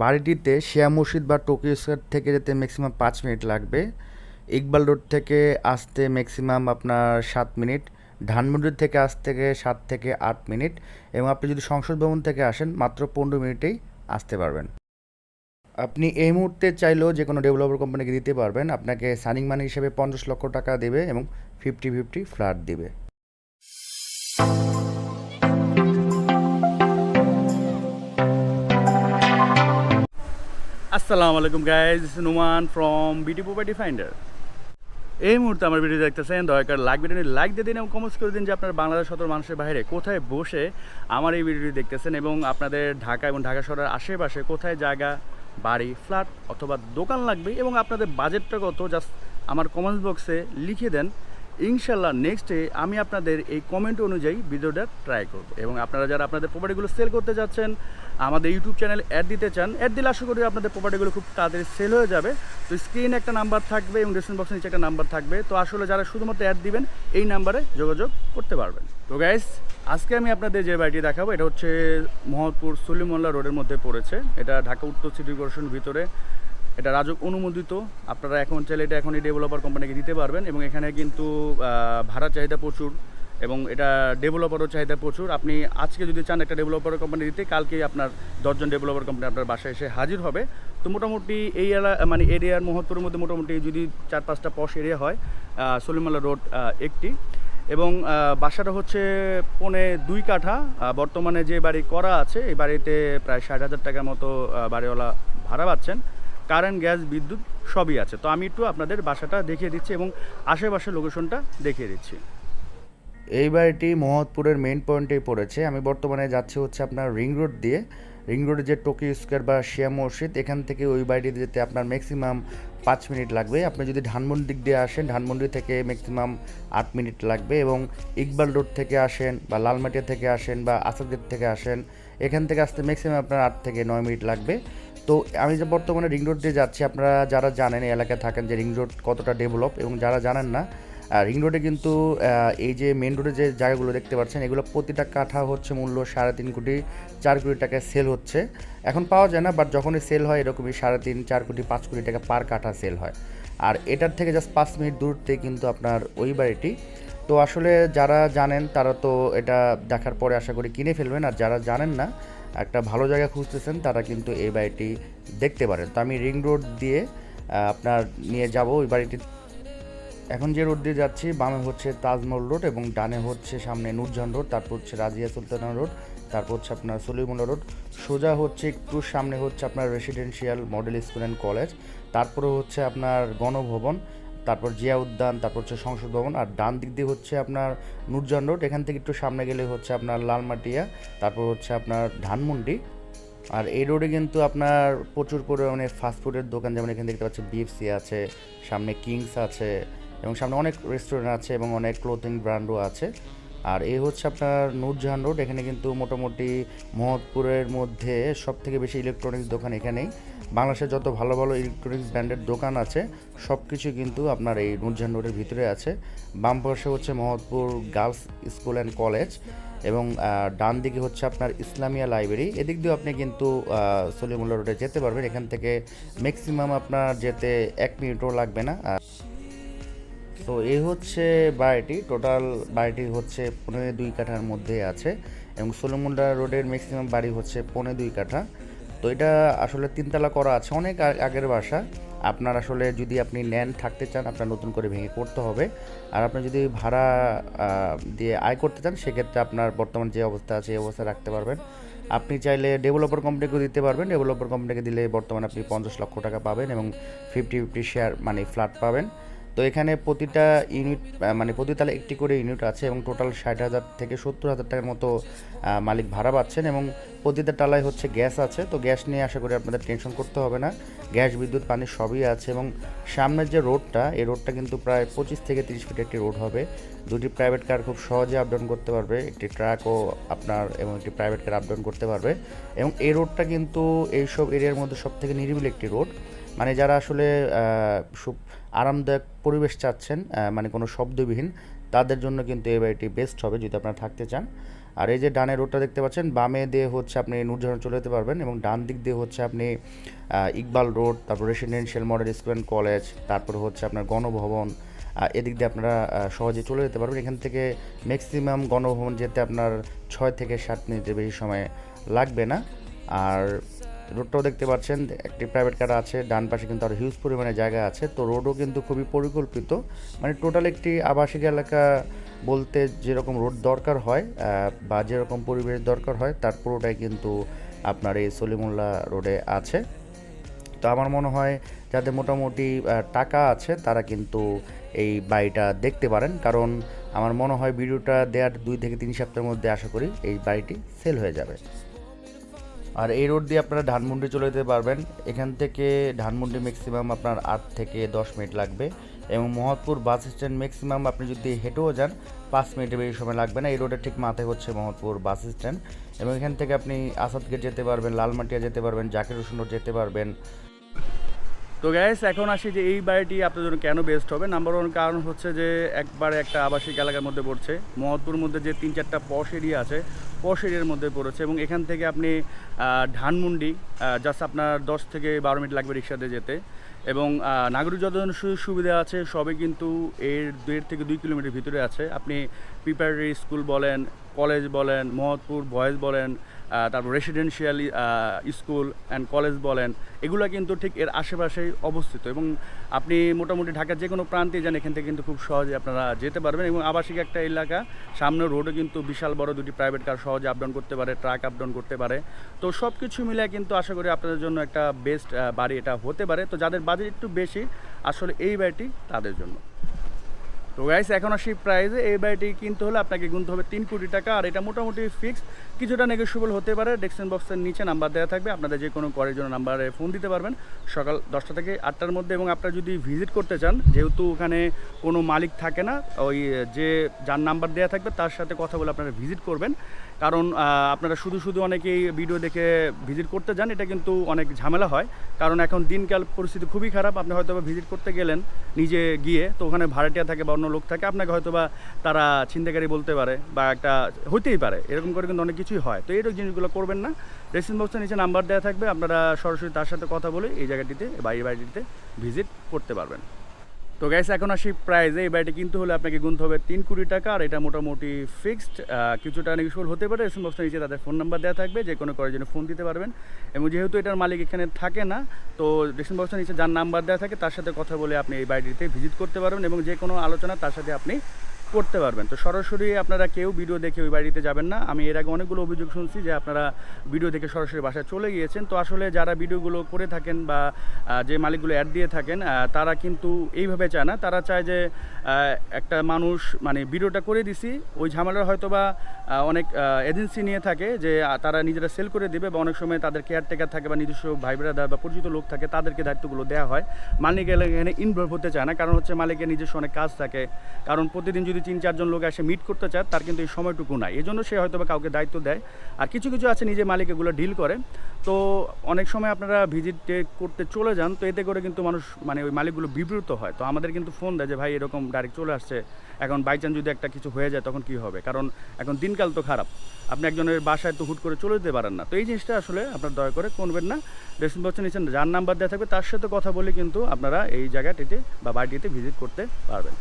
বাড়িটিতে শিয়া মসজিদ বা টোকিও স্কোয়ার থেকে যেতে ম্যাক্সিমাম পাঁচ মিনিট লাগবে। ইকবাল রোড থেকে আসতে ম্যাক্সিমাম আপনার সাত মিনিট, ধানমন্ডি থেকে আসতে থেকে সাত থেকে আট মিনিট এবং আপনি যদি সংসদ ভবন থেকে আসেন, মাত্র পনেরো মিনিটেই আসতে পারবেন। আপনি এই মুহূর্তে চাইলেও যে কোনো ডেভেলপার কোম্পানিকে দিতে পারবেন। আপনাকে সানিং মানি হিসেবে পঞ্চাশ লক্ষ টাকা দেবে এবং ফিফটি ফিফটি ফ্ল্যাট দিবে। আসসালামু আলাইকুম guys Numan from BT property finder এই মুহূর্তে আমার ভিডিও দেখতেছেন, দয়া করে লাইক ভিডিও লাইক দিয়ে দিন এবং কমেন্টস করে দিন যে আপনার বাংলাদেশ সদর মানুষের বাইরে কোথায় বসে আমার এই ভিডিওটি দেখতেছেন এবং আপনাদের ঢাকা এবং ঢাকা শহরের আশেপাশে কোথায় জায়গা, বাড়ি ফ্ল্যাট অথবা দোকান লাগবে এবং আপনাদের বাজেটটা কত জাস্ট আমার কমেন্টস বক্সে লিখে দেন। ইনশাল্লাহ নেক্সটে আমি আপনাদের এই কমেন্ট অনুযায়ী ভিডিওটা ট্রাই করব। এবং আপনারা যারা আপনাদের প্রপার্টিগুলো সেল করতে যাচ্ছেন, আমাদের ইউটিউব চ্যানেল অ্যাড দিতে চান অ্যাড দিলে আশা করি আপনাদের প্রপার্টিগুলো খুব তাড়াতাড়ি সেল হয়ে যাবে। তো স্ক্রিনে একটা নাম্বার থাকবে এবং ডিসক্রিপশন বক্সে নিচে একটা নাম্বার থাকবে। তো আসলে যারা শুধুমাত্র অ্যাড দিবেন, এই নাম্বারে যোগাযোগ করতে পারবেন। তো গাইস আজকে আমি আপনাদের যে বাড়িটি দেখাবো, এটা হচ্ছে মোহাম্মদপুর সলিমুল্লাহ রোডের মধ্যে পড়েছে। এটা ঢাকা উত্তর সিটি কর্পোরেশন ভিতরে। এটা রাজক অনুমোদিত। আপনারা এখন চাইলে এটা এখনই ডেভেলপার কোম্পানিকে দিতে পারবেন এবং এখানে কিন্তু ভাড়া চাহিদা প্রচুর এবং এটা ডেভেলপারও চাহিদা প্রচুর। আপনি আজকে যদি চান একটা ডেভেলপার কোম্পানি দিতে কালকে আপনার দশজন ডেভেলপার কোম্পানি আপনার বাসায় এসে হাজির হবে। তো মোটামুটি এই এলা মানে এরিয়ার মহত্তরের মধ্যে মোটামুটি যদি চার পাঁচটা পশ এরিয়া হয় সলিমালা রোড একটি। এবং বাসাটা হচ্ছে পনে দুই কাঠা। বর্তমানে যে বাড়ি করা আছে, এই বাড়িতে প্রায় ষাট হাজার টাকার মতো বাড়িওয়ালা ভাড়া পাচ্ছেন। কারেন্ট, গ্যাস, বিদ্যুৎ সবই আছে। তো আমি একটু আপনাদের বাসাটা দেখিয়ে দিচ্ছি এবং আশেপাশের লোকেশনটা দেখিয়ে দিচ্ছি। এই বাড়িটি মোহাম্মদপুরের মেন পয়েন্টেই পড়েছে। আমি বর্তমানে যাচ্ছি হচ্ছে আপনার রিং রোড দিয়ে। রিং রোডে যে টোকি স্কোয়ার বা শিয়া মসজিদ এখান থেকে ওই বাড়িটিতে যেতে আপনার ম্যাক্সিমাম পাঁচ মিনিট লাগবে। আপনি যদি ধানমন্ডি দিক দিয়ে আসেন, ধানমন্ডি থেকে ম্যাক্সিমাম আট মিনিট লাগবে এবং ইকবাল রোড থেকে আসেন বা লালমাটিয়া থেকে আসেন বা আসাদের থেকে আসেন, এখান থেকে আসতে ম্যাক্সিমাম আপনার আট থেকে নয় মিনিট লাগবে। তো আমি যে বর্তমানে রিং রোড দিয়ে যাচ্ছি, আপনারা যারা জানেন, এই এলাকায় থাকেন যে রিং রোড কতটা ডেভেলপ এবং যারা জানেন না রিং রোডে কিন্তু এই যে মেন রোডে যে জায়গাগুলো দেখতে পাচ্ছেন, এগুলো প্রতিটা কাঠা হচ্ছে মূল্য সাড়ে তিন কোটি, চার কোটি টাকায় সেল হচ্ছে। এখন পাওয়া যায় না বাট যখনই সেল হয়, এরকমই সাড়ে তিন, চার কোটি, পাঁচ কোটি টাকা পার কাঠা সেল হয়। আর এটার থেকে জাস্ট পাঁচ মিনিট দূরতে কিন্তু আপনার ওই বাড়িটি। তো আসলে যারা জানেন, তারা তো এটা দেখার পরে আশা করি কিনে ফেলবেন। আর যারা জানেন না একটা ভালো জায়গা খুঁজতেছেন, তারা কিন্তু এই বাড়িটি দেখতে পারেন। তো আমি রিং রোড দিয়ে আপনার নিয়ে যাব ওই বাড়িটি। এখন যে রোড দিয়ে যাচ্ছি, বামে হচ্ছে তাজমহল রোড এবং ডানে হচ্ছে সামনে নূরজাহান রোড, তারপর হচ্ছে রাজিয়া সুলতানা রোড, তারপর হচ্ছে আপনার সলিমুল্লা রোড। সোজা হচ্ছে একটু সামনে হচ্ছে আপনার residential model school and college তারপরে হচ্ছে আপনার গণভবন তারপর জিয়া উদ্যান, তারপর হচ্ছে সংসদ ভবন, আর ডান দিক দিয়ে হচ্ছে আপনার নূরজাহান রোড, এখান থেকে একটু সামনে গেলে হচ্ছে আপনার লালমাটিয়া, তারপর হচ্ছে আপনার ধানমন্ডি, আর এই রোডে কিন্তু আপনার প্রচুর পরিমাণে ফাস্টফুডের দোকান, যেমন এখানে দেখতে পাচ্ছি বিএফসি আছে, সামনে কিংস আছে, এবং সামনে অনেক রেস্টুরেন্ট আছে এবং অনেক ক্লোথিং ব্র্যান্ডও আছে। আর এই হচ্ছে আপনার নূরজাহান রোড, এখানে কিন্তু মোটামুটি মহৎপুরের মধ্যে সব থেকে বেশি ইলেকট্রনিক্স দোকান এখানেই। বাংলাদেশের যত ভালো ভালো ইলেকট্রনিক্স ব্র্যান্ডের দোকান আছে সব কিছু কিন্তু আপনার এই নূরজাহান রোডের ভিতরে আছে। বাম পাশে হচ্ছে Mohatpur girls school and college এবং ডান দিকে হচ্ছে আপনার ইসলামিয়া লাইব্রেরি এদিক দিয়েও আপনি কিন্তু আহ, সলিমুল্লাহ রোডে যেতে পারবেন। এখান থেকে ম্যাক্সিমাম আপনার যেতে এক মিনিটও লাগবে না। তো এই হচ্ছে বাড়িটি। টোটাল বাড়িটি হচ্ছে পনেরো দুই কাঠার মধ্যে আছে এবং সোলমুন্ডা রোডের ম্যাক্সিমাম বাড়ি হচ্ছে পনেরো দুই কাঠা। তো এটা আসলে তিনতলা করা আছে, অনেক আগের বাসা। আপনার আসলে যদি আপনি নেন, থাকতে চান, আপনার নতুন করে ভেঙে করতে হবে। আর আপনি যদি ভাড়া দিয়ে আয় করতে চান, সেক্ষেত্রে আপনার বর্তমান যে অবস্থা আছে, এই অবস্থা রাখতে পারবেন। আপনি চাইলে ডেভেলপার কোম্পানিকে দিতে পারবেন। ডেভেলপার কোম্পানিকে দিলে বর্তমানে আপনি পঞ্চাশ লক্ষ টাকা পাবেন এবং ফিফটি ফিফটি শেয়ার মানে ফ্ল্যাট পাবেন। তো এখানে প্রতিটা ইউনিট মানে প্রতি তালে একটি করে ইউনিট আছে এবং টোটাল ষাট হাজার থেকে সত্তর হাজার টাকার মতো মালিক ভাড়া পাচ্ছেন এবং প্রতিটা টালায় হচ্ছে গ্যাস আছে। তো গ্যাস নিয়ে আশা করি আপনাদের টেনশন করতে হবে না। গ্যাস, বিদ্যুৎ, পানি সবই আছে এবং সামনের যে রোডটা, এই রোডটা কিন্তু প্রায় পঁচিশ থেকে তিরিশ ফিট একটি রোড হবে। দুটি প্রাইভেট কার খুব সহজে আপ ডাউন করতে পারবে, একটি ট্রাকও আপনার এবং একটি প্রাইভেট কার আপ ডাউন করতে পারবে এবং এই রোডটা কিন্তু এইসব এরিয়ার মধ্যে সব থেকে নিরিবিলি একটি রোড মানে যারা আসলে আরামদায়ক পরিবেশ চাচ্ছেন মানে কোনো শব্দবিহীন, তাদের জন্য কিন্তু এই বাড়িটি বেস্ট হবে যদি আপনারা থাকতে চান। আর এই যে ডানের রোডটা দেখতে পাচ্ছেন, বামে দিয়ে হচ্ছে আপনি নূরজাহান চলে যেতে পারবেন এবং ডান দিক দিয়ে হচ্ছে আপনি ইকবাল রোড, তারপর রেসিডেন্সিয়াল মডেল স্কুল কলেজ তারপর হচ্ছে আপনার গণভবন এদিক দিয়ে আপনারা সহজে চলে যেতে পারবেন। এখান থেকে ম্যাক্সিমাম গণভবন যেতে আপনার ছয় থেকে সাত মিনিটের বেশি সময় লাগবে না। আর রোডটাও দেখতে পাচ্ছেন, একটি প্রাইভেট কার আছে, ডান পাশে কিন্তু আরও হিউজ পরিমাণে জায়গা আছে। তো রোডও কিন্তু খুবই পরিকল্পিত। মানে টোটাল একটি আবাসিক এলাকা বলতে যেরকম রোড দরকার হয় বা যেরকম পরিবেশ দরকার হয়, তার পুরোটাই কিন্তু আপনার এই সলিমুল্লাহ রোডে আছে। তো আমার মনে হয় যাদের মোটামুটি টাকা আছে, তারা কিন্তু এই বাড়িটা দেখতে পারেন। কারণ আমার মনে হয় ভিডিওটা দেওয়ার দুই থেকে তিন সপ্তাহের মধ্যে আশা করি এই বাড়িটি সেল হয়ে যাবে। আর এই রোড দিয়ে আপনারা ধানমন্ডি চলে যেতে পারবেন। এখান থেকে ধানমন্ডি ম্যাক্সিমাম আপনার আট থেকে দশ মিনিট লাগবে এবং মহৎপুর বাস স্ট্যান্ড ম্যাক্সিমাম আপনি যদি হেঁটেও যান, পাঁচ মিনিটের বেশি সময় লাগবে না। এই রোডের ঠিক মাথায় হচ্ছে মহৎপুর বাস স্ট্যান্ড এবং এখান থেকে আপনি আসাদগেট যেতে পারবেন, লালমাটিয়া যেতে পারবেন, জাকির হোসেন রোড যেতে পারবেন। তো গ্যাস এখন আসি যে এই বাড়িটি আপনার জন্য কেন বেস্ট হবে? নাম্বার ওয়ান কারণ হচ্ছে যে একবারে একটা আবাসিক এলাকার মধ্যে পড়ছে। মহৎপুর মধ্যে যে তিন চারটা পশ এরিয়া আছে, পশ এরিয়ার মধ্যে পড়েছে এবং এখান থেকে আপনি ধানমন্ডি জাস্ট আপনার দশ থেকে বারো মিনিট লাগবে রিক্সাতে যেতে এবং নাগরিক যত ধরনের সুযোগ সুবিধা আছে সবই কিন্তু এর দেড় থেকে দুই কিলোমিটার ভিতরে আছে। আপনি প্রিপারেটরি স্কুল বলেন কলেজ বলেন, মহৎপুর বয়েজ বলেন তারপর রেসিডেন্সিয়াল স্কুল অ্যান্ড কলেজ বলেন, এগুলো কিন্তু ঠিক এর আশেপাশেই অবস্থিত এবং আপনি মোটামুটি ঢাকার যে কোনো প্রান্তে যান, এখান থেকে কিন্তু খুব সহজে আপনারা যেতে পারবেন এবং আবাসিক একটা এলাকা সামনের রোডে কিন্তু বিশাল বড় দুটি প্রাইভেট কার সহজে আপডাউন করতে পারে ট্রাক আপ ডাউন করতে পারে। তো সব কিছু মিলে কিন্তু আশা করি আপনাদের জন্য একটা বেস্ট বাড়ি এটা হতে পারে। তো যাদের বাজেট একটু বেশি, আসলে এই বাড়িটি তাদের জন্য। তো গাইস এখন আসি প্রাইজে এই বাড়িটি কিনতে হলে আপনাকে গুনতে হবে তিন কোটি টাকা, আর এটা মোটামুটি ফিক্সড কিছুটা নেগোসিয়েবল হতে পারে। ডেক্সন বক্সের নিচে নাম্বার দেওয়া থাকবে। আপনাদের যে কোনো করের জন্য নাম্বারে ফোন দিতে পারবেন। সকাল দশটা থেকে আটটার মধ্যে এবং আপনারা যদি ভিজিট করতে চান, যেহেতু ওখানে কোনো মালিক থাকে না, ওই যে যার নাম্বার দেওয়া থাকবে, তার সাথে কথা বলে আপনারা ভিজিট করবেন। কারণ আপনারা শুধু শুধু অনেকেই ভিডিও দেখে ভিজিট করতে যান, এটা কিন্তু অনেক ঝামেলা হয়। কারণ এখন দিনকাল পরিস্থিতি খুবই খারাপ, আপনি হয়তো ভিজিট করতে গেলেন নিজে গিয়ে, তো ওখানে ভাড়াটিয়া থাকে বা অন্য লোক থাকে, আপনাকে হয়তো বা তারা ছিনতাইকারী বলতে পারে বা একটা হতেই পারে, এরকম করে কিন্তু অনেক কিছুই হয়। তো এইরকম জিনিসগুলো করবেন না। রেসিন বক্সের নিচে নাম্বার দেওয়া থাকবে, আপনারা সরাসরি তার সাথে কথা বলে এই জায়গাটিতে বা এই বাড়িটিতে ভিজিট করতে পারবেন। তো গ্যাস এখন আসি প্রাইজে এই বাড়িটি কিনতে হলে আপনাকে গুনতে হবে তিন কোটি টাকা, আর এটা মোটামুটি ফিক্সড কিছুটা নেগোসিয়েবল হতে পারে। এসম বক্সের নিচে তাদের ফোন নাম্বার দেওয়া থাকবে, যে কোনো করার জন্য ফোন দিতে পারবেন। এবং যেহেতু এটার মালিক এখানে থাকে না, তো ডিসেন বক্সের নিচে যার নাম্বার দেওয়া থাকে, তার সাথে কথা বলে আপনি এই বাড়িটিতে ভিজিট করতে পারবেন। এবং যে কোনো আলোচনা, তার সাথে আপনি করতে পারবেন। তো সরাসরি আপনারা কেউ ভিডিও দেখে ওই বাড়িতে যাবেন না। আমি এর আগে অনেকগুলো অভিযোগ শুনছি যে আপনারা ভিডিও দেখে সরাসরি বাসায় চলে গিয়েছেন। তো আসলে যারা ভিডিওগুলো করে থাকেন বা যে মালিকগুলো অ্যাড দিয়ে থাকেন তারা কিন্তু এইভাবে চায় না। তারা চায় যে একটা মানুষ মানে ভিডিওটা করে দিছি, ওই ঝামেলার হয়তো বা অনেক এজেন্সি নিয়ে থাকে যে তারা নিজেরা সেল করে দেবে বা অনেক সময় তাদের কেয়ারটেকার থাকে বা নিজস্ব ভাই ব্রাদার বা পরিচিত লোক থাকে, তাদেরকে দায়িত্বগুলো দেওয়া হয়। মালিক এখানে ইনভলভ হতে চায় না। কারণ হচ্ছে মালিকের নিজস্ব অনেক কাজ থাকে। কারণ প্রতিদিন যদি তিন চারজন লোক এসে মিট করতে চায়, তার কিন্তু এই সময়টুকু নাই। এই জন্য সে হয়তো বা কাউকে দায়িত্ব দেয়। আর কিছু কিছু আছে নিজে মালিক এগুলো ডিল করে। তো অনেক সময় আপনারা ভিজিট করতে চলে যান, তো এতে করে কিন্তু মানুষ মানে ওই মালিকগুলো বিব্রত হয়। তো আমাদের কিন্তু ফোন দেয় যে, ভাই, এরকম ডাইরেক্ট চলে আসছে। এখন বাই চান্স যদি একটা কিছু হয়ে যায়, তখন কি হবে? কারণ এখন দিনকাল তো খারাপ। আপনি একজনের বাসায় তো হুট করে চলে যেতে পারেন না। তো এই জিনিসটা আসলে আপনার দয়া করে করবেন না। ড্রেসিং বক্সে নিচ্ছেন যার নাম্বার দেওয়া থাকবে, তার সাথে কথা বলে কিন্তু আপনারা এই জায়গাটিতে বা বাড়িটিতে ভিজিট করতে পারবেন।